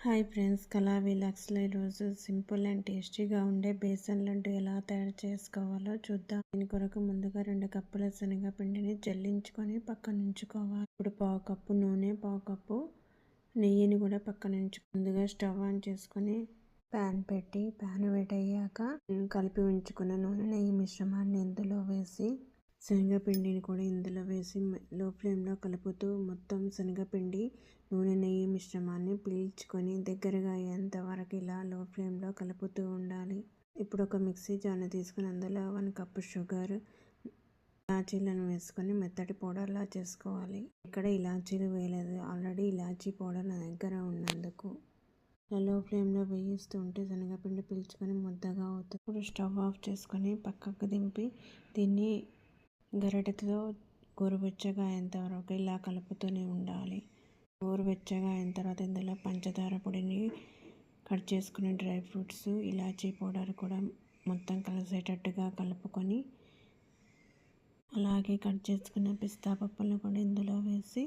Hi friends కళా విలాక్స్లో ఈరోజు simple and టేస్టీగా ఉండే బేసన్ లడ్డు ఎలా తయారు చేసుకోవాలో చూద్దాం. దీని కొరకు ముందుగా రెండు కప్పుల శనగపిండిని జల్లించుకొని పక్కన ఉంచుకోవాలి. ఇప్పుడు పావు కప్పు నూనె పావు కప్పు నెయ్యిని కూడా పక్కన ఉంచు ముందుగా స్టవ్ ఆన్ చేసుకొని ప్యాన్ పెట్టి ప్యాన్ వేడయ్యాక కలిపి ఉంచుకున్న నూనె నెయ్యి మిశ్రమాన్ని ఇందులో వేసి శనగపిండిని కూడా ఇందులో వేసి లో ఫ్లేమ్లో కలుపుతూ మొత్తం శనగపిండి నూనె నెయ్యి మిశ్రమాన్ని పీల్చుకొని దగ్గరగా అయ్యేంత వరకు ఇలా లో ఫ్లేమ్లో కలుపుతూ ఉండాలి. ఇప్పుడు ఒక మిక్సీ జాన్ తీసుకుని అందులో వన్ కప్పు షుగర్ ఇలాచీలను వేసుకొని మెత్తటి పౌడర్లా చేసుకోవాలి. ఇక్కడ ఇలాచీలు వేయలేదు. ఆల్రెడీ ఇలాచీ పౌడర్ నా దగ్గర ఉన్నందుకు. లో ఫ్లేమ్లో వేయిస్తూ ఉంటే శనగపిండి పీల్చుకొని ముద్దగా అవుతుంది. ఇప్పుడు స్టవ్ ఆఫ్ చేసుకొని పక్కకు దింపి దీన్ని గరిటెతో గోరువెచ్చగా అయిన ఇలా కలుపుతూనే ఉండాలి. గోరువెచ్చగా అయిన తర్వాత ఇందులో పంచదార పొడిని కట్ చేసుకునే డ్రై ఫ్రూట్స్ ఇలాచీ పౌడర్ కూడా మొత్తం కలిసేటట్టుగా కలుపుకొని అలాగే కట్ చేసుకున్న పిస్తా పప్పులను కూడా ఇందులో వేసి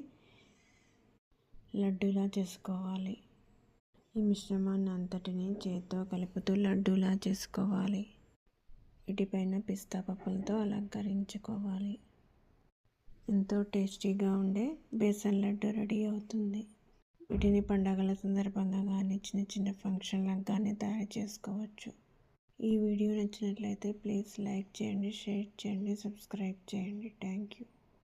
లడ్డూలా చేసుకోవాలి. ఈ మిశ్రమాన్ని అంతటిని చేతితో కలుపుతూ లడ్డూలా చేసుకోవాలి. వీటిపైన పిస్తా పప్పులతో అలంకరించుకోవాలి. ఎంతో టేస్టీగా ఉండే బేసన్ లడ్డు రెడీ అవుతుంది. వీటిని పండగల సందర్భంగా కానీ చిన్న చిన్న ఫంక్షన్లకు కానీ తయారు చేసుకోవచ్చు. ఈ వీడియో నచ్చినట్లయితే ప్లీజ్ లైక్ చేయండి షేర్ చేయండి సబ్స్క్రైబ్ చేయండి. Thank you.